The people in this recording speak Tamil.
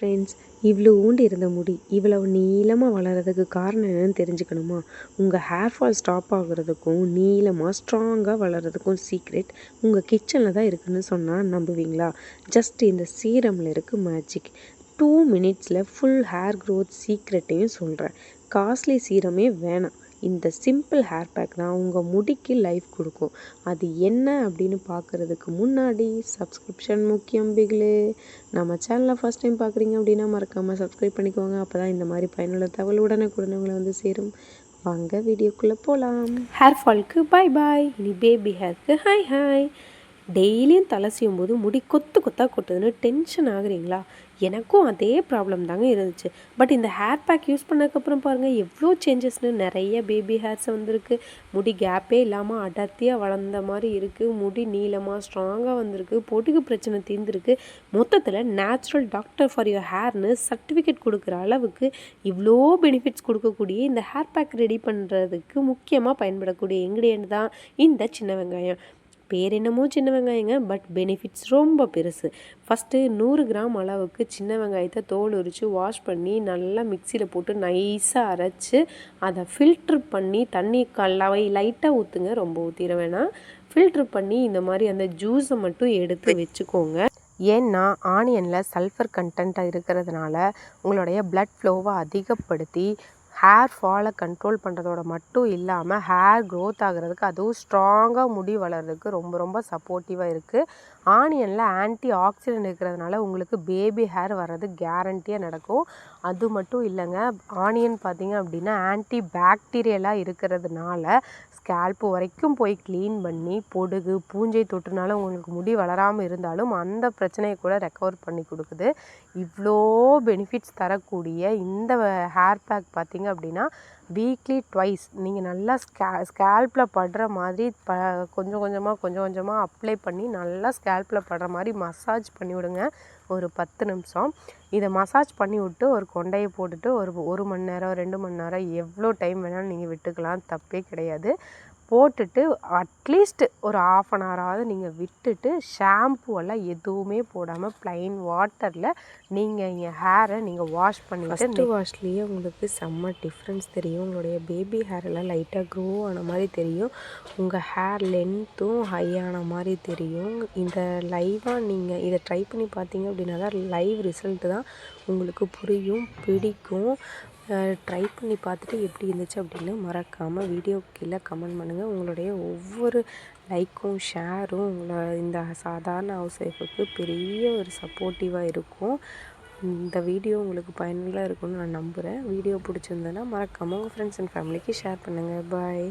ஃப்ரெண்ட்ஸ் இவ்வளோ ஊண்டு இருந்த முடி இவ்வளவு நீளமாக வளர்கிறதுக்கு காரணம் என்னென்னு தெரிஞ்சுக்கணுமா? உங்கள் ஹேர் ஃபால் ஸ்டாப் ஆகுறதுக்கும் நீளமாக ஸ்ட்ராங்காக வளர்கிறதுக்கும் சீக்ரெட் உங்கள் கிச்சனில் தான் இருக்குதுன்னு சொன்னால் நம்புவீங்களா? ஜஸ்ட் இந்த சீரமில் இருக்குது மேஜிக் டூ மினிட்ஸில் ஃபுல் ஹேர் க்ரோத் சீக்ரெட்டையும் சொல்கிறேன் காஸ்ட்லி சீரமே வேணாம். இந்த சிம்பிள் ஹேர் பேக் தான் உங்கள் முடிக்கு லைஃப் கொடுக்கும். அது என்ன அப்படின்னு பார்க்குறதுக்கு முன்னாடி சப்ஸ்கிரிப்ஷன் முக்கியம் பிகிலு. நம்ம சேனலை ஃபஸ்ட் டைம் பார்க்குறீங்க அப்படின்னா மறக்காமல் சப்ஸ்கிரைப் பண்ணிக்கோங்க. அப்போ தான் இந்த மாதிரி பயனுள்ள தகவல் உடனே உங்களை வந்து சேரும். வாங்க வீடியோக்குள்ளே போகலாம் ஹேர் ஃபால்க்கு பாய் பாய் இனி பேபி ஹேர்க்கு ஹாய் ஹாய் டெய்லியும் தலை செய்யும் போது முடி கொத்து கொத்தாக கொட்டுதுன்னு டென்ஷன் ஆகுறீங்களா? எனக்கும் அதே ப்ராப்ளம் தாங்க இருந்துச்சு. பட் இந்த ஹேர் பேக் யூஸ் பண்ணதுக்கப்புறம் பாருங்கள் எவ்வளோ சேஞ்சஸ்னு நிறைய பேபி ஹேர்ஸ் வந்திருக்கு. முடி கேப்பே இல்லாமல் அடர்த்தியாக வளர்ந்த மாதிரி இருக்குது முடி நீளமாக ஸ்ட்ராங்காக வந்திருக்கு. பொடுகு பிரச்சனை தீர்ந்துருக்கு. மொத்தத்தில் நேச்சுரல் டாக்டர் ஃபார் யுவர் ஹேர்னு சர்டிஃபிகேட் கொடுக்குற அளவுக்கு இவ்வளோ பெனிஃபிட்ஸ் கொடுக்கக்கூடிய இந்த ஹேர் பேக் ரெடி பண்ணுறதுக்கு முக்கியமாக பயன்படக்கூடிய இன்க்ரீடியன்ட் தான் இந்த சின்ன வெங்காயம். பேர் என்னமோ சின்ன வெங்காயங்க பட் பெனிஃபிட்ஸ் ரொம்ப பெருசு. ஃபஸ்ட்டு நூறு கிராம் அளவுக்கு சின்ன வெங்காயத்தை தோல் உரித்து வாஷ் பண்ணி நல்லா மிக்சியில் போட்டு நைஸாக அரைச்சி அதை ஃபில்ட்ரு பண்ணி தண்ணி கல்லாவை லைட்டாக ஊற்றுங்க ரொம்ப ஊற்றிட வேணாம். ஃபில்ட்ரு பண்ணி இந்த மாதிரி அந்த ஜூஸை மட்டும் எடுத்து வச்சுக்கோங்க. ஏன்னா ஆனியனில் சல்ஃபர் கண்டென்ட்டாக இருக்கிறதுனால உங்களுடைய பிளட் ஃப்ளோவை அதிகப்படுத்தி ஹேர் ஃபாலை கண்ட்ரோல் பண்ணுறதோட மட்டும் இல்லாமல் ஹேர் க்ரோத் ஆகிறதுக்கு அதுவும் ஸ்ட்ராங்காக முடி வளர்கிறதுக்கு ரொம்ப ரொம்ப சப்போர்ட்டிவாக இருக்குது ஆனியனில் ஆன்டி ஆக்சிடென்ட் இருக்கிறதுனால உங்களுக்கு பேபி ஹேர் வர்றது கேரண்டியாக நடக்கும். அது மட்டும் இல்லைங்க ஆனியன் பார்த்திங்க அப்படின்னா ஆன்டி பேக்டீரியலாக இருக்கிறதுனால ஸ்கேல்ப்பு வரைக்கும் போய் க்ளீன் பண்ணி பொடுகு பூஞ்சை தொட்டுனால உங்களுக்கு முடி வளராமல் இருந்தாலும் அந்த பிரச்சனையை கூட ரெக்கவர் பண்ணி கொடுக்குது. இவ்வளோ பெனிஃபிட்ஸ் தரக்கூடிய இந்த ஹேர் பேக் பார்த்திங்க அப்படின்னா வீக்லி ட்வைஸ் நீங்கள் நல்லா ஸ்கே ஸ்கேல்பில் படுற மாதிரி ப கொஞ்சம் கொஞ்சமாக கொஞ்சம் கொஞ்சமாக அப்ளை பண்ணி நல்லா ஸ்கேல்பில் படுற மாதிரி மசாஜ் பண்ணி விடுங்க. ஒரு பத்து நிமிஷம். இதை மசாஜ் பண்ணி விட்டு ஒரு கொண்டையை போட்டுட்டு ஒரு ஒரு மணி நேரம் ரெண்டு மணி நேரம் எவ்வளோ டைம் வேணாலும் நீங்கள் விட்டுக்கலாம். தப்பே கிடையாது. போட்டுட்டு அட்லீஸ்ட் ஒரு ஆஃப் அன் ஹவராவது நீங்கள் விட்டுட்டு ஷாம்பு எல்லாம் எதுவுமே போடாமல் ப்ளைன் வாட்டரில் நீங்கள் இங்கே ஹேரை நீங்கள் வாஷ் பண்ணிவிட்டு ஃபஸ்ட்டு வாஷ்லேயே உங்களுக்கு செம்ம டிஃப்ரென்ஸ் தெரியும். உங்களுடைய பேபி ஹேரெல்லாம் லைட்டாக க்ரோ ஆன மாதிரி தெரியும். உங்கள் ஹேர் லென்த்தும் ஹை ஆன மாதிரி தெரியும். இந்த லைவாக நீங்கள் இதை ட்ரை பண்ணி பார்த்தீங்க அப்படின்னா தான் லைவ் ரிசல்ட்டு தான் உங்களுக்கு புரியும் பிடிக்கும். ட்ரை பண்ணி பார்த்துட்டு எப்படி இருந்துச்சு அப்படின்னு மறக்காமல் வீடியோ கீழே கமெண்ட் பண்ணுங்கள் உங்களுடைய ஒவ்வொரு லைக்கும் ஷேரும் உங்களை இந்த சாதாரண ஹவுஸ் ஒய்ஃபுக்கு பெரிய ஒரு சப்போர்ட்டிவாக இருக்கும். இந்த வீடியோ உங்களுக்கு பயனுள்ள இருக்கும்னு நான் நம்புகிறேன் வீடியோ பிடிச்சிருந்தேன்னா மறக்காமல் உங்கள் ஃப்ரெண்ட்ஸ் அண்ட் ஃபேமிலிக்கு ஷேர் பண்ணுங்கள் பாய்